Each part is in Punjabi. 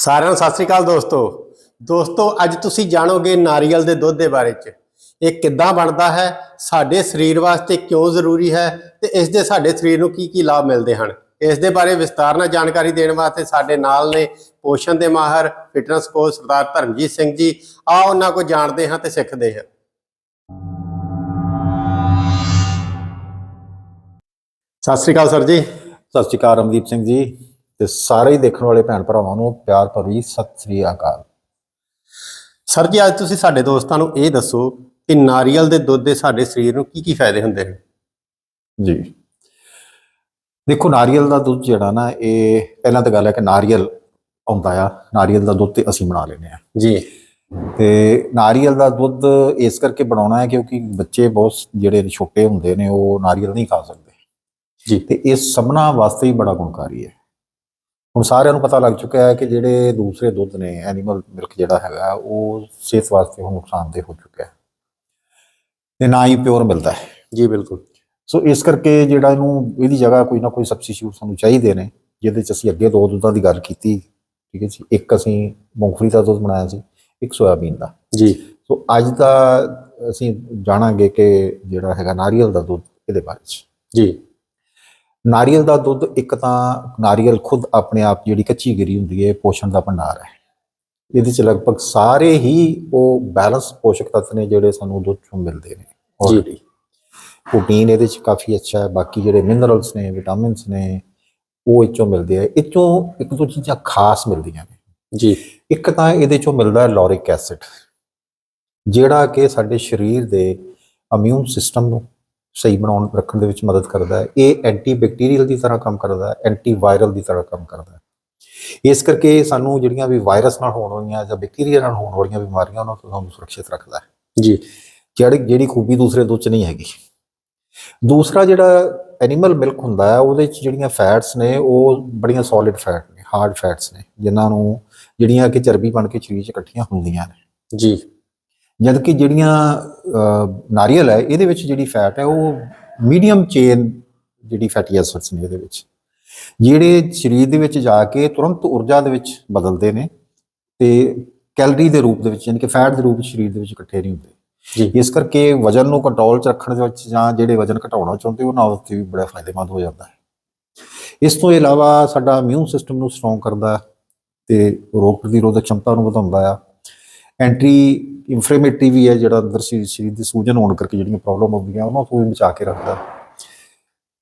ਸਾਰਿਆਂ ਨੂੰ ਸਤਿ ਸ੍ਰੀ ਅਕਾਲ ਦੋਸਤੋ। ਦੋਸਤੋ, ਅੱਜ ਤੁਸੀਂ ਜਾਣੋਗੇ ਨਾਰੀਅਲ ਦੇ ਦੁੱਧ ਦੇ ਬਾਰੇ ਚ। ਇਹ ਕਿੱਦਾਂ ਬਣਦਾ ਹੈ, ਸਾਡੇ ਸਰੀਰ ਵਾਸਤੇ ਕਿਉਂ ਜ਼ਰੂਰੀ ਹੈ ਤੇ ਇਸ ਦੇ ਸਾਡੇ ਸਰੀਰ ਨੂੰ ਕੀ ਕੀ ਲਾਭ ਮਿਲਦੇ ਹਨ। ਇਸ ਦੇ ਬਾਰੇ ਵਿਸਤਾਰ ਨਾਲ ਜਾਣਕਾਰੀ ਦੇਣ ਵਾਸਤੇ ਸਾਡੇ ਨਾਲ ਨੇ ਪੋਸ਼ਣ ਦੇ ਮਾਹਰ ਫਿਟਨੈਸ ਕੋਚ ਸਰਦਾਰ ਧਰਮਜੀਤ ਸਿੰਘ ਜੀ। ਆ ਉਹਨਾਂ ਕੋ ਜਾਣਦੇ ਹਾਂ ਤੇ ਸਿੱਖਦੇ ਹਾਂ। ਸਤਿ ਸ੍ਰੀ ਅਕਾਲ ਸਰ ਜੀ। ਸਤਿ ਸ਼੍ਰੀ ਅਕਾਲ ਰਮਦੀਪ ਸਿੰਘ ਜੀ। ਤੇ ਸਾਰੇ ਹੀ ਦੇਖਣ ਵਾਲੇ ਭੈਣ ਭਰਾਵਾਂ ਨੂੰ ਪਿਆਰ ਭਰੀ ਸਤਿ ਸ਼੍ਰੀ ਅਕਾਲ। ਸਰ ਜੀ ਅੱਜ ਤੁਸੀਂ ਸਾਡੇ ਦੋਸਤਾਂ ਨੂੰ ਇਹ ਦੱਸੋ ਕਿ ਨਾਰੀਅਲ ਦੇ ਦੁੱਧ ਦੇ ਸਾਡੇ ਸਰੀਰ ਨੂੰ ਕੀ ਕੀ ਫਾਇਦੇ ਹੁੰਦੇ ਹਨ ਜੀ। ਦੇਖੋ ਨਾਰੀਅਲ ਦਾ ਦੁੱਧ ਜਿਹੜਾ ਨਾ ਇਹ ਪਹਿਲਾਂ ਤਾਂ ਗੱਲ ਹੈ ਕਿ ਨਾਰੀਅਲ ਆਉਂਦਾ ਆ। ਨਾਰੀਅਲ ਦਾ ਦੁੱਧ ਤੇ ਅਸੀਂ ਬਣਾ ਲੈਨੇ ਆ ਜੀ। ਤੇ ਨਾਰੀਅਲ ਦਾ ਦੁੱਧ ਇਸ ਕਰਕੇ ਬਣਾਉਣਾ ਹੈ ਕਿਉਂਕਿ ਬੱਚੇ ਬਹੁਤ ਜਿਹੜੇ ਛੋਟੇ ਹੁੰਦੇ ਨੇ ਉਹ ਨਾਰੀਅਲ ਨਹੀਂ ਖਾ ਸਕਦੇ। ਜੀ। ਤੇ ਇਹ ਸਭਨਾ ਵਾਸਤੇ ਹੀ ਬੜਾ ਗੁਣਕਾਰੀ ਹੈ। ਹੁਣ ਸਾਰਿਆਂ ਨੂੰ ਪਤਾ ਲੱਗ ਚੁੱਕਿਆ ਹੈ ਕਿ ਜਿਹੜੇ ਦੂਸਰੇ ਦੁੱਧ ਨੇ ਐਨੀਮਲ ਮਿਲਕ ਜਿਹੜਾ ਹੈਗਾ ਉਹ ਸਿਹਤ ਵਾਸਤੇ ਹੁਣ ਨੁਕਸਾਨਦੇਹ ਹੋ ਚੁੱਕਿਆ ਹੈ। ਤੇ ਨਾ ਹੀ ਪਿਓਰ ਮਿਲਦਾ ਹੈ। ਜੀ ਬਿਲਕੁਲ। ਸੋ ਇਸ ਕਰਕੇ ਜਿਹੜਾ ਇਹਨੂੰ ਇਹਦੀ ਜਗ੍ਹਾ ਕੋਈ ਨਾ ਕੋਈ ਸਬਸਟੀਟਿਊਟ ਸਾਨੂੰ ਚਾਹੀਦੇ ਨੇ ਜਿਹਦੇ ਚ ਅਸੀਂ ਅੱਗੇ ਦੋ ਦੁੱਧਾਂ ਦੀ ਗੱਲ ਕੀਤੀ ਠੀਕ ਹੈ ਜੀ। ਇੱਕ ਅਸੀਂ ਮੂੰਗਫਲੀ ਦਾ ਦੁੱਧ ਬਣਾਇਆ ਸੀ ਇੱਕ ਸੋਇਆਬੀਨ ਦਾ। ਜੀ। ਸੋ ਅੱਜ ਦਾ ਅਸੀਂ ਜਾਣਾਂਗੇ ਕਿ ਜਿਹੜਾ ਹੈਗਾ ਨਾਰੀਅਲ ਦਾ ਦੁੱਧ ਇਹਦੇ ਬਾਰੇ ਚ। ਜੀ। ਨਾਰੀਅਲ ਦਾ ਦੁੱਧ ਇੱਕ ਤਾਂ ਨਾਰੀਅਲ ਖੁਦ ਆਪਣੇ ਆਪ ਜਿਹੜੀ ਕੱਚੀ ਗਿਰੀ ਹੁੰਦੀ ਹੈ ਪੋਸ਼ਣ ਦਾ ਭੰਡਾਰ ਹੈ। ਇਹਦੇ ਚ ਲਗਭਗ ਸਾਰੇ ਹੀ ਉਹ ਬੈਲੈਂਸ ਪੋਸ਼ਕ ਤੱਤ ਨੇ ਜਿਹੜੇ ਸਾਨੂੰ ਦੁੱਧ ਚੋਂ ਮਿਲਦੇ ਨੇ ਜੀ। ਪ੍ਰੋਟੀਨ ਇਹਦੇ ਚ ਕਾਫੀ ਅੱਛਾ ਹੈ ਬਾਕੀ ਜਿਹੜੇ ਮਿਨਰਲਸ ਨੇ ਵਿਟਾਮਿਨਸ ਨੇ ਉਹ ਇਹ ਚੋਂ ਮਿਲਦੇ ਆ। ਇਹ ਚੋਂ ਇੱਕ ਦੋ ਚੀਜ਼ਾਂ ਖਾਸ ਮਿਲਦੀਆਂ ਨੇ। ਜੀ। ਇੱਕ ਤਾਂ ਇਹਦੇ ਚੋਂ ਮਿਲਦਾ ਹੈ ਲੋਰਿਕ ਐਸਿਡ ਜਿਹੜਾ ਕਿ ਸਾਡੇ ਸਰੀਰ ਦੇ ਇਮਿਊਨ ਸਿਸਟਮ ਨੂੰ ਸਹੀ ਬਣਾਉਣ ਰੱਖਣ ਦੇ ਵਿੱਚ ਮਦਦ ਕਰਦਾ ਹੈ। ਇਹ ਐਂਟੀ ਬੈਕਟੀਰੀਅਲ ਦੀ ਤਰ੍ਹਾਂ ਕੰਮ ਕਰਦਾ ਹੈ ਐਂਟੀ ਵਾਇਰਲ ਦੀ ਤਰ੍ਹਾਂ ਕੰਮ ਕਰਦਾ ਹੈ। ਇਸ ਕਰਕੇ ਸਾਨੂੰ ਜਿਹੜੀਆਂ ਵੀ ਵਾਇਰਸ ਨਾਲ ਹੋਣ ਵਾਲੀਆਂ ਜਾਂ ਬੈਕਟੀਰੀਆ ਨਾਲ ਹੋਣ ਵਾਲੀਆਂ ਬਿਮਾਰੀਆਂ ਉਹਨਾਂ ਤੋਂ ਸਾਨੂੰ ਸੁਰੱਖਿਅਤ ਰੱਖਦਾ ਹੈ। ਜੀ। ਜਿਹੜੀ ਜਿਹੜੀ ਖੂਬੀ ਦੂਸਰੇ ਦੁੱਧ ਚ ਨਹੀਂ ਹੈਗੀ। ਦੂਸਰਾ ਜਿਹੜਾ ਐਨੀਮਲ ਮਿਲਕ ਹੁੰਦਾ ਹੈ ਉਹਦੇ ਚ ਜਿਹੜੀਆਂ ਫੈਟਸ ਨੇ ਉਹ ਬੜੀਆਂ ਸੋਲਿਡ ਫੈਟ ਨੇ ਹਾਰਡ ਫੈਟਸ ਨੇ ਜਿਨ੍ਹਾਂ ਨੂੰ ਜਿਹੜੀਆਂ ਕਿ ਚਰਬੀ ਬਣ ਕੇ ਸਰੀਰ 'ਚ ਇਕੱਠੀਆਂ ਹੁੰਦੀਆਂ ਨੇ। ਜੀ। ਜਦ ਕਿ ਜਿਹੜੀਆਂ ਨਾਰੀਅਲ ਹੈ ਇਹਦੇ ਵਿੱਚ ਜਿਹੜੀ ਫੈਟ ਹੈ ਉਹ ਮੀਡੀਅਮ ਚੇਨ ਜਿਹੜੀ ਫੈਟੀ ਐਸਿਡਸ ਨੇ ਇਹਦੇ ਵਿੱਚ। ਜਿਹੜੇ ਸਰੀਰ ਦੇ ਵਿੱਚ ਜਾ ਕੇ ਤੁਰੰਤ ਊਰਜਾ ਦੇ ਵਿੱਚ ਬਦਲਦੇ ਨੇ ਤੇ ਕੈਲਰੀ ਦੇ ਰੂਪ ਦੇ ਵਿੱਚ ਯਾਨੀ ਕਿ ਫੈਟ ਦੇ ਰੂਪ ਵਿੱਚ ਸਰੀਰ ਦੇ ਵਿੱਚ ਇਕੱਠੇ ਨਹੀਂ ਹੁੰਦੇ। ਜੀ। ਇਸ ਕਰਕੇ ਵਜਨ ਨੂੰ ਕੰਟਰੋਲ ਚ ਰੱਖਣ ਦੇ ਵਿੱਚ ਜਾਂ ਜਿਹੜੇ ਵਜਨ ਘਟਾਉਣਾ ਚਾਹੁੰਦੇ ਉਹਨਾਂ ਵਾਸਤੇ ਵੀ ਬੜਾ ਫਾਇਦੇਮੰਦ ਹੋ ਜਾਂਦਾ ਹੈ। ਇਸ ਤੋਂ ਇਲਾਵਾ ਸਾਡਾ ਇਮਿਊਨ ਸਿਸਟਮ ਨੂੰ ਸਟਰੋਂਗ ਕਰਦਾ ਤੇ ਰੋਗ ਪ੍ਰਤੀਰੋਧਕ ਸ਼ਮਤਾ ਨੂੰ ਵਧਾਉਂਦਾ ਆ। ਐਂਟਰੀ ਇਨਫਲੇਮੇਟਰੀ ਵੀ ਹੈ ਜਿਹੜਾ ਅੰਦਰ ਸਰੀਰ ਸਰੀਰ ਦੀ ਸੂਜਨ ਹੋਣ ਕਰਕੇ ਜਿਹੜੀਆਂ ਪ੍ਰੋਬਲਮ ਆਉਂਦੀਆਂ, ਉਹਨਾਂ ਤੋਂ ਵੀ ਬਚਾ ਕੇ ਰੱਖਦਾ।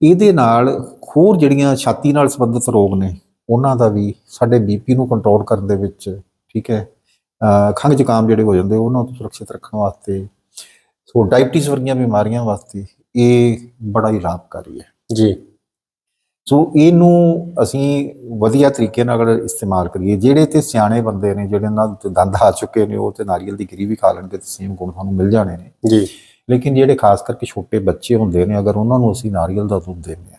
ਇਹਦੇ ਨਾਲ ਹੋਰ ਜਿਹੜੀਆਂ ਛਾਤੀ ਨਾਲ ਸੰਬੰਧਿਤ ਰੋਗ ਨੇ, ਉਹਨਾਂ ਦਾ ਵੀ ਸਾਡੇ ਬੀਪੀ ਨੂੰ ਕੰਟਰੋਲ ਕਰਨ ਦੇ ਵਿੱਚ ਠੀਕ ਹੈ, ਅਹ ਖੰਘ ਜ਼ੁਕਾਮ ਜਿਹੜੇ ਹੋ ਜਾਂਦੇ, ਉਹਨਾਂ ਤੋਂ ਸੁਰੱਖਿਅਤ ਰੱਖਣ ਵਾਸਤੇ, ਸੋ ਡਾਇਬਟੀਜ਼ ਵਰਗੀਆਂ ਬਿਮਾਰੀਆਂ ਵਾਸਤੇ ਇਹ ਬੜਾ ਹੀ ਲਾਭਕਾਰੀ ਹੈ। ਜੀ। ਸੋ ਇਹਨੂੰ ਅਸੀਂ ਵਧੀਆ ਤਰੀਕੇ ਨਾਲ ਅਗਰ ਇਸਤੇਮਾਲ ਕਰੀਏ ਜਿਹੜੇ ਤੇ ਸਿਆਣੇ ਬੰਦੇ ਨੇ ਜਿਹੜੇ ਨਾਲ ਦੰਦ ਆ ਚੁੱਕੇ ਨੇ ਉਹ ਤੇ ਨਾਰੀਅਲ ਦੀ ਗਿਰੀ ਵੀ ਖਾ ਲੈਣਗੇ ਤੇ ਸੇਮ ਗੁਣ ਤੁਹਾਨੂੰ ਮਿਲ ਜਾਣੇ ਨੇ। ਜੀ। ਲੇਕਿਨ ਜਿਹੜੇ ਖਾਸ ਕਰਕੇ ਛੋਟੇ ਬੱਚੇ ਹੁੰਦੇ ਨੇ ਅਗਰ ਉਹਨਾਂ ਨੂੰ ਅਸੀਂ ਨਾਰੀਅਲ ਦਾ ਦੁੱਧ ਦਿੰਦੇ ਹਾਂ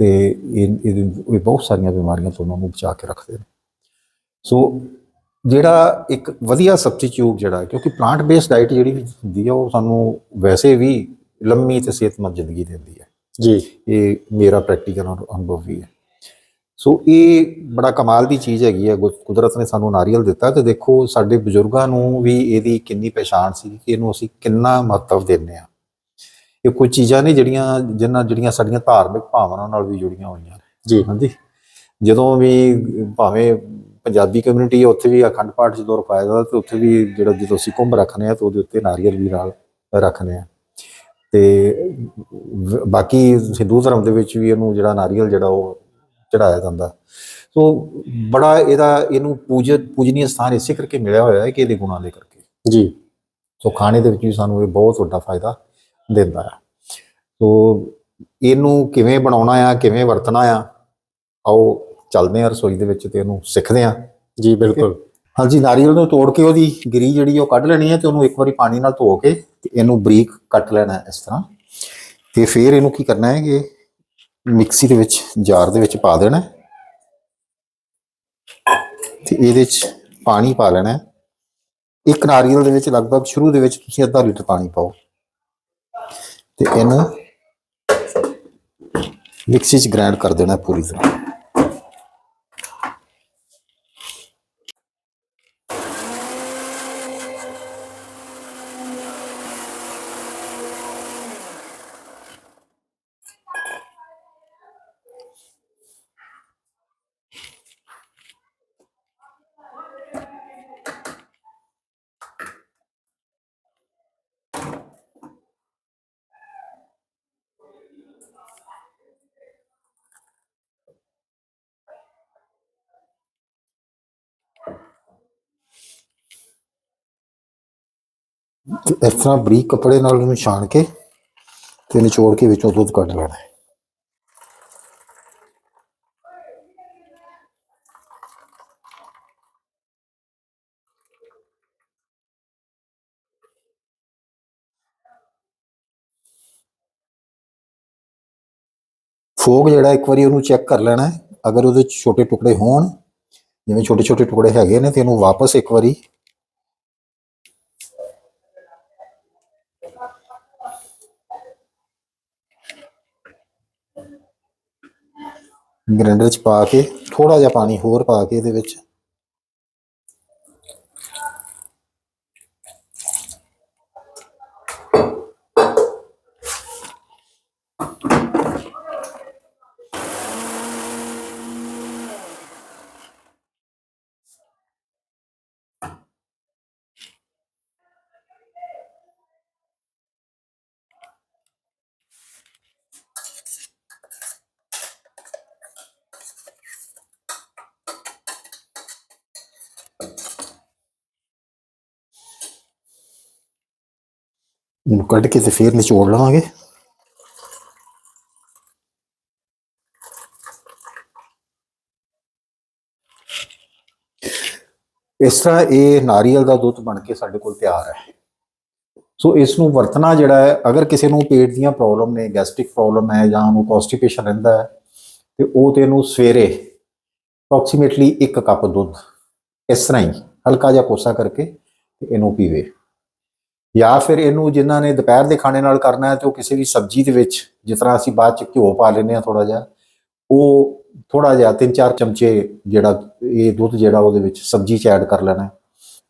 ਤੇ ਇਹ ਇਹ ਬਹੁਤ ਸਾਰੀਆਂ ਬਿਮਾਰੀਆਂ ਤੋਂ ਉਹਨਾਂ ਨੂੰ ਬਚਾ ਕੇ ਰੱਖਦੇ ਨੇ। ਸੋ ਜਿਹੜਾ ਇੱਕ ਵਧੀਆ ਸਬਸਟੀਟਿਊਟ ਜਿਹੜਾ ਕਿਉਂਕਿ ਪਲਾਂਟ ਬੇਸਡ ਡਾਈਟ ਜਿਹੜੀ ਵੀ ਹੁੰਦੀ ਹੈ ਉਹ ਸਾਨੂੰ ਵੈਸੇ ਵੀ ਲੰਮੀ ਤੇ ਸਿਹਤਮੰਦ ਜ਼ਿੰਦਗੀ ਦਿੰਦੀ ਹੈ। ਜੀ। ਇਹ ਮੇਰਾ ਪ੍ਰੈਕਟੀਕਲ ਅਨੁਭਵ ਵੀ ਹੈ। ਸੋ ਇਹ ਬੜਾ ਕਮਾਲ ਦੀ ਚੀਜ਼ ਹੈਗੀ ਹੈ ਕੁਦਰਤ ਨੇ ਸਾਨੂੰ ਨਾਰੀਅਲ ਦਿੱਤਾ ਤੇ ਦੇਖੋ ਸਾਡੇ ਬਜ਼ੁਰਗਾਂ ਨੂੰ ਵੀ ਇਹਦੀ ਕਿੰਨੀ ਪਛਾਣ ਸੀ ਕਿ ਇਹਨੂੰ ਅਸੀਂ ਕਿੰਨਾ ਮਹੱਤਵ ਦਿੰਦੇ ਆ ਇਹ ਕੋਈ ਚੀਜ਼ਾਂ ਨੇ ਜਿਹੜੀਆਂ ਜਿਨ੍ਹਾਂ ਜਿਹੜੀਆਂ ਸਾਡੀਆਂ ਧਾਰਮਿਕ ਭਾਵਨਾਵਾਂ ਨਾਲ ਵੀ ਜੁੜੀਆਂ ਹੋਈਆਂ। ਜੀ। ਹਾਂਜੀ। ਜਦੋਂ ਵੀ ਭਾਵੇਂ ਪੰਜਾਬੀ ਕਮਿਊਨਿਟੀ ਹੈ ਉੱਥੇ ਵੀ ਅਖੰਡ ਪਾਠ ਜਦੋਂ ਰਖਾਇਆ ਜਾਂਦਾ ਤੇ ਉੱਥੇ ਵੀ ਜਿਹੜਾ ਜਦੋਂ ਅਸੀਂ ਕੁੰਭ ਰੱਖਨੇ ਆ ਤੇ ਉਹਦੇ ਉੱਤੇ ਨਾਰੀਅਲ ਵੀ ਨਾਲ ਰੱਖਨੇ ਆ ਤੇ ਬਾਕੀ ਹਿੰਦੂ ਧਰਮ ਦੇ ਵਿੱਚ ਵੀ ਇਹਨੂੰ ਜਿਹੜਾ ਨਾਰੀਅਲ ਜਿਹੜਾ ਉਹ ਚੜਾਇਆ ਜਾਂਦਾ। ਸੋ ਬੜਾ ਇਹਦਾ ਇਹਨੂੰ ਪੂਜ ਪੂਜਨੀय ਸਥਾਨ ਇਸੇ ਕਰਕੇ ਮਿਲਿਆ ਹੋਇਆ ਹੈ ਕਿ ਇਹਦੇ ਗੁਣਾਂ ਦੇ ਕਰਕੇ। ਜੀ। ਸੋ ਖਾਣੇ ਦੇ ਵਿੱਚ ਵੀ ਸਾਨੂੰ ਇਹ ਬਹੁਤ ਵੱਡਾ ਫਾਇਦਾ ਦਿੰਦਾ ਆ ਸੋ ਇਹਨੂੰ ਕਿਵੇਂ ਬਣਾਉਣਾ ਆ ਕਿਵੇਂ ਵਰਤਣਾ ਆ ਆਓ ਚੱਲਦੇ ਆ ਰਸੋਈ ਦੇ ਵਿੱਚ ਤੇ ਇਹਨੂੰ ਸਿੱਖਦੇ ਆ ਜੀ ਬਿਲਕੁਲ। ਹਾਂਜੀ, ਨਾਰੀਅਲ ਨੂੰ ਤੋੜ ਕੇ ਉਹਦੀ ਗਿਰੀ ਜਿਹੜੀ ਉਹ ਕੱਢ ਲੈਣੀ ਹੈ ਤੇ ਉਹਨੂੰ ਇੱਕ ਵਾਰੀ ਪਾਣੀ ਨਾਲ ਧੋ ਕੇ ਤੇ ਇਹਨੂੰ ਬਰੀਕ ਕੱਟ ਲੈਣਾ ਇਸ ਤਰ੍ਹਾਂ। ਤੇ ਫਿਰ ਇਹਨੂੰ ਕੀ ਕਰਨਾ ਹੈ ਕਿ ਮਿਕਸੀ ਦੇ ਵਿੱਚ, ਜਾਰ ਦੇ ਵਿੱਚ ਪਾ ਦੇਣਾ ਹੈ। ਤੇ ਇਹਦੇ ਵਿੱਚ ਪਾਣੀ ਪਾ ਲੈਣਾ ਇੱਕ ਨਾਰੀਅਲ ਦੇ ਵਿੱਚ ਲਗਭਗ ਸ਼ੁਰੂ ਦੇ ਵਿੱਚ ਤੁਸੀਂ ਅੱਧਾ ਲੀਟਰ ਪਾਣੀ ਪਾਓ। ਤੇ ਇਹਨੂੰ ਮਿਕਸੀ 'ਚ ਗ੍ਰਾਈਂਡ ਕਰ ਦੇਣਾ ਪੂਰੀ ਤਰ੍ਹਾਂ। ਇਸ ਤਰ੍ਹਾਂ ਬਰੀਕ ਕੱਪੜੇ ਨਾਲ ਉਹਨੂੰ ਛਾਣ ਕੇ ਤੇ ਨਿਚੋੜ ਕੇ ਵਿੱਚੋਂ ਦੁੱਧ ਕੱਢ ਲੈਣਾ ਹੈ। ਫੋਗ ਜਿਹੜਾ ਇੱਕ ਵਾਰੀ ਉਹਨੂੰ ਚੈੱਕ ਕਰ ਲੈਣਾ ਅਗਰ ਉਹਦੇ ਛੋਟੇ ਟੁਕੜੇ ਹੋਣ, ਜਿਵੇਂ ਛੋਟੇ ਛੋਟੇ ਟੁਕੜੇ ਹੈਗੇ ਨੇ ਤੇ ਇਹਨੂੰ ਵਾਪਸ ਇੱਕ ਵਾਰੀ ਗ੍ਰਾਈਂਡਰ 'ਚ ਪਾ ਕੇ ਥੋੜਾ ਜਿਹਾ ਪਾਣੀ ਹੋਰ ਪਾ ਕੇ ਇਹਦੇ ਵਿੱਚ। ਇਹਨੂੰ ਕੱਢ ਕੇ ਤੇ ਫੇਰ ਨਿਚੋੜ ਲਵਾਂਗੇ। ਇਸ ਤਰ੍ਹਾਂ ਇਹ ਨਾਰੀਅਲ ਦਾ ਦੁੱਧ ਬਣ ਕੇ ਸਾਡੇ ਕੋਲ ਤਿਆਰ ਹੈ। ਸੋ ਇਸ ਨੂੰ ਵਰਤਣਾ ਜਿਹੜਾ ਹੈ, ਅਗਰ ਕਿਸੇ ਨੂੰ ਪੇਟ ਦੀਆਂ ਪ੍ਰੋਬਲਮ ਨੇ ਗੈਸਟ੍ਰਿਕ ਪ੍ਰੋਬਲਮ ਹੈ ਜਾਂ ਉਹਨੂੰ ਕਨਸਟੀਪੇਸ਼ਨ ਰਹਿੰਦਾ ਹੈ, ਤੇ ਉਹ ਤੇ ਇਹਨੂੰ ਸਵੇਰੇ ਅਪਰੋਕਸੀਮੇਟਲੀ 1 ਕੱਪ ਦੁੱਧ, ਇਸ ਤਰ੍ਹਾਂ ਹੀ ਹਲਕਾ ਜਿਹਾ ਕੋਸਾ ਕਰਕੇ ਤੇ ਇਹਨੂੰ ਪੀਵੇ। ਜਾਂ ਫਿਰ ਇਹਨੂੰ ਜਿਨ੍ਹਾਂ ਨੇ ਦੁਪਹਿਰ ਦੇ ਖਾਣੇ ਨਾਲ ਕਰਨਾ ਹੈ ਤੇ ਉਹ ਕਿਸੇ ਵੀ ਸਬਜ਼ੀ ਦੇ ਵਿੱਚ, ਜਿਸ ਤਰ੍ਹਾਂ ਅਸੀਂ ਬਾਅਦ ਚ ਘਿਓ ਪਾ ਲੈਂਦੇ ਆ ਥੋੜਾ ਜਿਹਾ, ਉਹ ਥੋੜਾ ਜਿਹਾ ਤਿੰਨ ਚਾਰ ਚਮਚੇ ਜਿਹੜਾ ਇਹ ਦੁੱਧ ਜਿਹੜਾ ਉਹਦੇ ਵਿੱਚ ਸਬਜ਼ੀ ਚ ਐਡ ਕਰ ਲੈਣਾ ਹੈ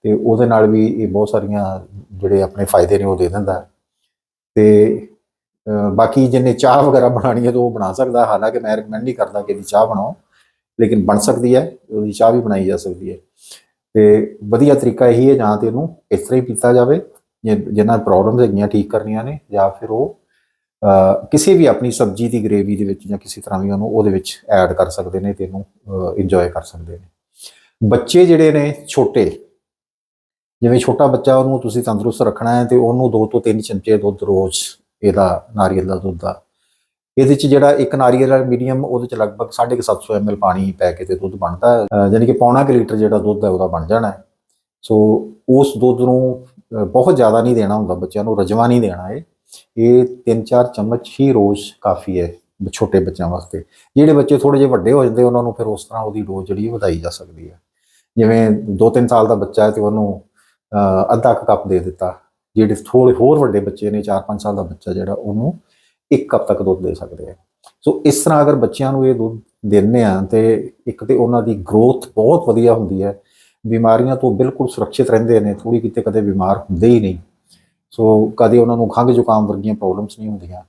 ਤੇ ਉਹਦੇ ਨਾਲ ਵੀ ਇਹ ਬਹੁਤ ਸਾਰੀਆਂ ਜਿਹੜੇ ਆਪਣੇ ਫਾਇਦੇ ਨੇ ਉਹ ਦੇ ਦਿੰਦਾ ਹੈ। ਤੇ ਬਾਕੀ ਜਿਹਨੇ ਚਾਹ ਵਗੈਰਾ ਬਣਾਣੀ ਹੈ ਤਾਂ ਉਹ ਬਣਾ ਸਕਦਾ, ਹਾਲਾਂਕਿ ਮੈਂ ਰეკਮੈਂਡ ਨਹੀਂ ਕਰਦਾ ਕਿ ਇਹਦੀ ਚਾਹ ਬਣਾਓ, ਲੇਕਿਨ ਬਣ ਸਕਦੀ ਹੈ, ਉਹਦੀ ਚਾਹ ਵੀ ਬਣਾਈ ਜਾ ਸਕਦੀ ਹੈ ਤੇ ਵਧੀਆ ਤਰੀਕਾ ਇਹੀ ਹੈ ਜਾਂ ਤੇ ਇਹਨੂੰ ਇਸ ਤਰ੍ਹਾਂ ਹੀ ਪੀਤਾ ਜਾਵੇ ਜਿ- ਜਿਨ੍ਹਾਂ ਪ੍ਰੋਬਲਮਸ ਹੈਗੀਆਂ ਠੀਕ ਕਰਨੀਆਂ ਨੇ ਜਾਂ ਫਿਰ ਉਹ ਕਿਸੇ ਵੀ ਆਪਣੀ ਸਬਜ਼ੀ ਦੀ ਗ੍ਰੇਵੀ ਦੇ ਵਿੱਚ ਜਾਂ ਕਿਸੇ ਤਰ੍ਹਾਂ ਵੀ ਉਹਨੂੰ ਉਹਦੇ ਵਿੱਚ ਐਡ ਕਰ ਸਕਦੇ ਨੇ ਤੇ ਇਹਨੂੰ ਇੰਜੋਏ ਕਰ ਸਕਦੇ ਨੇ। ਬੱਚੇ ਜਿਹੜੇ ਨੇ ਛੋਟੇ, ਜਿਵੇਂ ਛੋਟਾ ਬੱਚਾ ਉਹਨੂੰ ਤੁਸੀਂ ਤੰਦਰੁਸਤ ਰੱਖਣਾ ਹੈ ਤੇ ਉਹਨੂੰ 2 ਤੋਂ 3 ਚਮਚੇ ਦੁੱਧ ਰੋਜ਼ ਇਹਦਾ ਨਾਰੀਅਲ ਦਾ ਦੁੱਧ ਦਾ। ਇਹਦੇ ਚ ਜਿਹੜਾ ਇੱਕ ਨਾਰੀਅਲ ਦਾ ਮੀਡੀਅਮ ਉਹਦੇ ਚ ਲਗਭਗ 750 ml ਪਾਣੀ ਪੈ ਕੇ ਤੇ ਦੁੱਧ ਬਣਦਾ ਹੈ। ਯਾਨੀ ਕਿ ਪੌਣਾ ਕੁ ਲੀਟਰ ਜਿਹੜਾ ਦੁੱਧ ਹੈ ਉਹਦਾ ਬਣ ਜਾਣਾ ਸੋ ਉਸ ਦੁੱਧ ਨੂੰ ਬਹੁਤ ਜ਼ਿਆਦਾ ਨਹੀਂ ਦੇਣਾ ਹੁੰਦਾ, ਬੱਚਿਆਂ ਨੂੰ ਰਜਵਾ ਨਹੀਂ ਦੇਣਾ ਇਹ। ਇਹ 3-4 ਚਮਚ ਹੀ ਰੋਜ਼ ਕਾਫੀ ਹੈ, ਛੋਟੇ ਬੱਚਿਆਂ ਵਾਸਤੇ। ਜਿਹੜੇ ਬੱਚੇ ਥੋੜੇ ਜਿਹੇ ਵੱਡੇ ਹੋ ਜਾਂਦੇ, ਉਹਨਾਂ ਨੂੰ ਫਿਰ ਉਸ ਤਰ੍ਹਾਂ ਉਹਦੀ ਡੋਜ਼ ਜਿਹੜੀ ਵਧਾਈ ਜਾ ਸਕਦੀ ਹੈ। ਜਿਵੇਂ 2-3 ਸਾਲ ਦਾ ਬੱਚਾ ਹੈ ਤੇ ਉਹਨੂੰ ਅੱਧਾ ਕੁ ਕੱਪ ਦੇ ਦਿੱਤਾ। ਜਿਹੜੇ ਥੋੜੇ ਹੋਰ ਵੱਡੇ ਬੱਚੇ ਨੇ 4-5 ਸਾਲ ਦਾ ਬੱਚਾ ਜਿਹੜਾ, ਉਹਨੂੰ ਇੱਕ ਕੱਪ ਤੱਕ ਦੁੱਧ ਦੇ ਸਕਦੇ ਆ ਸੋ ਇਸ ਤਰ੍ਹਾਂ ਅਗਰ ਬੱਚਿਆਂ ਨੂੰ ਇਹ ਦੁੱਧ ਦਿੰਦੇ ਆ ਤੇ ਇੱਕ ਤੇ ਉਹਨਾਂ ਦੀ ਗਰੋਥ ਬਹੁਤ ਵਧੀਆ ਹੁੰਦੀ ਹੈ ਬਿਮਾਰੀਆਂ ਤੋਂ ਬਿਲਕੁਲ ਸੁਰੱਖਿਅਤ ਰਹਿੰਦੇ ਨੇ ਥੋੜੀ ਕਿਤੇ ਕਦੇ ਬਿਮਾਰ ਹੁੰਦੇ ਹੀ ਨਹੀਂ। ਸੋ ਕਦੇ ਉਹਨਾਂ ਨੂੰ ਖੰਘ ਜ਼ੁਕਾਮ ਵਰਗੀਆਂ ਪ੍ਰੋਬਲਮਸ ਨਹੀਂ ਹੁੰਦੀਆਂ।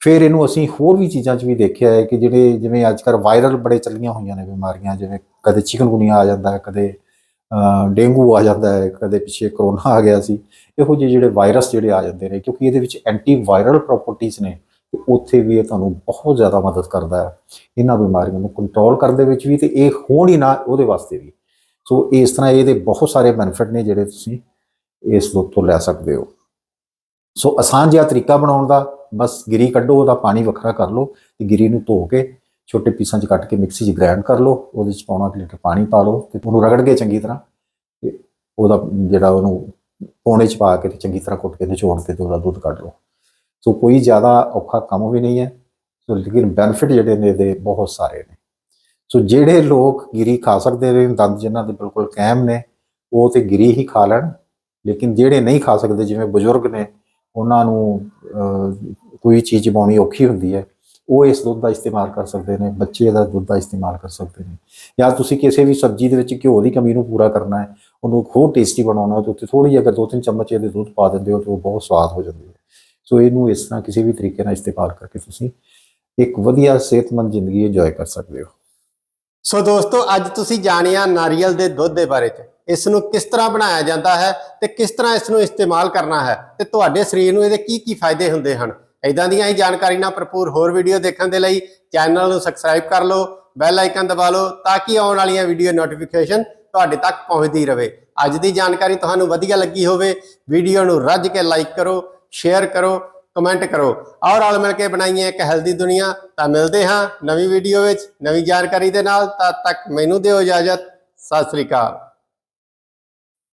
ਫਿਰ ਇਹਨੂੰ ਅਸੀਂ ਹੋਰ ਵੀ ਚੀਜ਼ਾਂ 'ਚ ਵੀ ਦੇਖਿਆ ਹੈ ਕਿ ਜਿਹੜੇ ਜਿਵੇਂ ਅੱਜ ਕੱਲ੍ਹ ਵਾਇਰਲ ਬੜੇ ਚੱਲੀਆਂ ਹੋਈਆਂ ਨੇ ਬਿਮਾਰੀਆਂ, ਜਿਵੇਂ ਕਦੇ ਚਿਕਨਗੁਨੀਆ ਆ ਜਾਂਦਾ ਹੈ, ਕਦੇ ਡੇਂਗੂ ਆ ਜਾਂਦਾ ਹੈ, ਕਦੇ ਪਿੱਛੇ ਕਰੋਨਾ ਆ ਗਿਆ ਸੀ। ਇਹੋ ਜਿਹੇ ਜਿਹੜੇ ਵਾਇਰਸ ਜਿਹੜੇ ਆ ਜਾਂਦੇ ਨੇ, ਕਿਉਂਕਿ ਇਹਦੇ ਵਿੱਚ ਐਂਟੀ ਵਾਇਰਲ ਪ੍ਰੋਪਰਟੀਆਂ ਨੇ, ਤੇ ਉੱਥੇ ਵੀ ਇਹ ਤੁਹਾਨੂੰ ਬਹੁਤ ਜ਼ਿਆਦਾ ਮਦਦ ਕਰਦਾ ਹੈ। ਇਹਨਾਂ ਬਿਮਾਰੀਆਂ ਨੂੰ ਕੰਟਰੋਲ ਕਰਨ ਦੇ ਵਿੱਚ ਵੀ ਤੇ ਇਹ ਹੋਣ ਹੀ ਨਾ ਉਹਦੇ ਵਾਸਤੇ ਵੀ। ਸੋ ਇਸ ਤਰ੍ਹਾਂ ਇਹਦੇ ਬਹੁਤ ਸਾਰੇ ਬੈਨੀਫਿਟ ਨੇ ਜਿਹੜੇ ਤੁਸੀਂ ਇਸ ਦੁੱਧ ਤੋਂ ਲੈ ਸਕਦੇ ਹੋ। ਸੋ ਆਸਾਨ ਜਿਹਾ ਤਰੀਕਾ ਬਣਾਉਣ ਦਾ, ਬਸ ਗਿਰੀ ਕੱਢੋ, ਉਹਦਾ ਪਾਣੀ ਵੱਖਰਾ ਕਰ ਲਓ ਤੇ ਗਿਰੀ ਨੂੰ ਧੋ ਕੇ ਛੋਟੇ ਪੀਸਾਂ 'ਚ ਕੱਟ ਕੇ ਮਿਕਸੀ 'ਚ ਗ੍ਰਾਈਂਡ ਕਰ ਲਓ, ਉਹਦੇ 'ਚ ਪਾਉਣਾ ਕੁ ਲੀਟਰ ਪਾਣੀ ਪਾ ਲਓ ਤੇ ਉਹਨੂੰ ਰਗੜ ਕੇ ਚੰਗੀ ਤਰ੍ਹਾਂ ਤੇ ਉਹਦਾ ਜਿਹੜਾ ਉਹਨੂੰ ਪੌਣੇ 'ਚ ਪਾ ਕੇ ਤੇ ਚੰਗੀ ਤਰ੍ਹਾਂ ਕੁੱਟ ਕੇ ਨਿਚੋੜ ਕੇ ਤੇ ਉਹਦਾ ਦੁੱਧ ਕੱਢ ਲਓ। ਸੋ ਕੋਈ ਜ਼ਿਆਦਾ ਔਖਾ ਕੰਮ ਵੀ ਨਹੀਂ ਹੈ, ਸੋ ਲੇਕਿਨ ਬੈਨੀਫਿਟ ਜਿਹੜੇ ਨੇ ਇਹਦੇ ਬਹੁਤ ਸਾਰੇ ਨੇ। ਸੋ ਜਿਹੜੇ ਲੋਕ ਗਿਰੀ ਖਾ ਸਕਦੇ ਨੇ, ਦੰਦ ਜਿਨ੍ਹਾਂ ਦੇ ਬਿਲਕੁਲ ਕਾਇਮ ਨੇ, ਉਹ ਤੇ ਗਿਰੀ ਹੀ ਖਾ ਲੈਣ। ਲੇਕਿਨ ਜਿਹੜੇ ਨਹੀਂ ਖਾ ਸਕਦੇ, ਜਿਵੇਂ ਬਜ਼ੁਰਗ ਨੇ, ਉਹਨਾਂ ਨੂੰ ਕੋਈ ਚੀਜ਼ ਪਾਉਣੀ ਔਖੀ ਹੁੰਦੀ ਹੈ, ਉਹ ਇਸ ਦੁੱਧ ਦਾ ਇਸਤੇਮਾਲ ਕਰ ਸਕਦੇ ਨੇ, ਬੱਚੇ ਦਾ ਦੁੱਧ ਦਾ ਇਸਤੇਮਾਲ ਕਰ ਸਕਦੇ ਨੇ। ਜਾਂ ਤੁਸੀਂ ਕਿਸੇ ਵੀ ਸਬਜ਼ੀ ਦੇ ਵਿੱਚ ਘਿਓ ਦੀ ਕਮੀ ਨੂੰ ਪੂਰਾ ਕਰਨਾ ਹੈ, ਉਹਨੂੰ ਹੋਰ ਟੇਸਟੀ ਬਣਾਉਣਾ ਹੈ, ਤਾਂ ਉੱਤੇ ਥੋੜੀ ਜਿਹੀ ਅਗਰ ਦੋ ਤਿੰਨ ਚਮਚ ਇਹਦੇ ਦੁੱਧ ਪਾ ਦਿੰਦੇ ਹੋ, ਤਾਂ ਉਹ ਬਹੁਤ ਸਵਾਦ ਹੋ ਜਾਂਦੀ ਹੈ। ਸੋ ਇਹਨੂੰ ਇਸ ਤਰ੍ਹਾਂ ਕਿਸੇ ਵੀ ਤਰੀਕੇ ਨਾਲ ਇਸਤੇਮਾਲ ਕਰਕੇ ਤੁਸੀਂ ਇੱਕ ਵਧੀਆ ਸਿਹਤਮੰਦ ਜ਼ਿੰਦਗੀ ਇੰਜੋਏ ਕਰ ਸਕਦੇ ਹੋ। ਸੋ ਦੋਸਤੋ, ਅੱਜ ਤੁਸੀਂ ਜਾਣਿਆ ਨਾਰੀਅਲ ਦੇ ਦੁੱਧ ਦੇ ਬਾਰੇ ਚ। ਇਸ ਨੂੰ ਕਿਸ ਤਰ੍ਹਾਂ ਬਣਾਇਆ ਜਾਂਦਾ ਹੈ ਤੇ ਕਿਸ ਤਰ੍ਹਾਂ ਇਸ ਨੂੰ ਇਸਤੇਮਾਲ ਕਰਨਾ ਹੈ ਤੇ ਤੁਹਾਡੇ ਸਰੀਰ ਨੂੰ ਇਹਦੇ ਕੀ ਕੀ ਫਾਇਦੇ ਹੁੰਦੇ ਹਨ। ਇਦਾਂ ਦੀਆਂ ਹੀ ਜਾਣਕਾਰੀ ਨਾਲ ਭਰਪੂਰ ਹੋਰ ਵੀਡੀਓ ਦੇਖਣ ਦੇ ਲਈ ਚੈਨਲ ਨੂੰ ਸਬਸਕ੍ਰਾਈਬ ਕਰ ਲਓ, ਬੈਲ ਆਈਕਨ ਦਬਾ ਲਓ ਤਾਂ ਕਿ ਆਉਣ ਵਾਲੀਆਂ ਵੀਡੀਓ ਨੋਟੀਫਿਕੇਸ਼ਨ ਤੁਹਾਡੇ ਤੱਕ ਪਹੁੰਚਦੀ ਰਹੇ ਅੱਜ ਦੀ ਜਾਣਕਾਰੀ ਤੁਹਾਨੂੰ ਵਧੀਆ ਲੱਗੀ ਹੋਵੇ, ਵੀਡੀਓ ਨੂੰ ਰੱਜ ਕੇ ਲਾਈਕ ਕਰੋ ਸ਼ੇਅਰ ਕਰੋ ਕਮੈਂਟ ਕਰੋ। ਔਰ ਰਲ ਮਿਲ ਕੇ ਬਣਾਈਏ ਇੱਕ ਹੈਲਦੀ ਦੁਨੀਆ, ਤਾਂ ਮਿਲਦੇ ਹਾਂ ਨਵੀਂ ਵੀਡੀਓ ਵਿੱਚ, ਨਵੀਂ ਜਾਣਕਾਰੀ ਦੇ ਨਾਲ। ਤਦ ਤੱਕ ਮੈਨੂੰ ਦਿਓ ਇਜਾਜ਼ਤ। ਸਤਿ ਸ੍ਰੀ ਅਕਾਲ।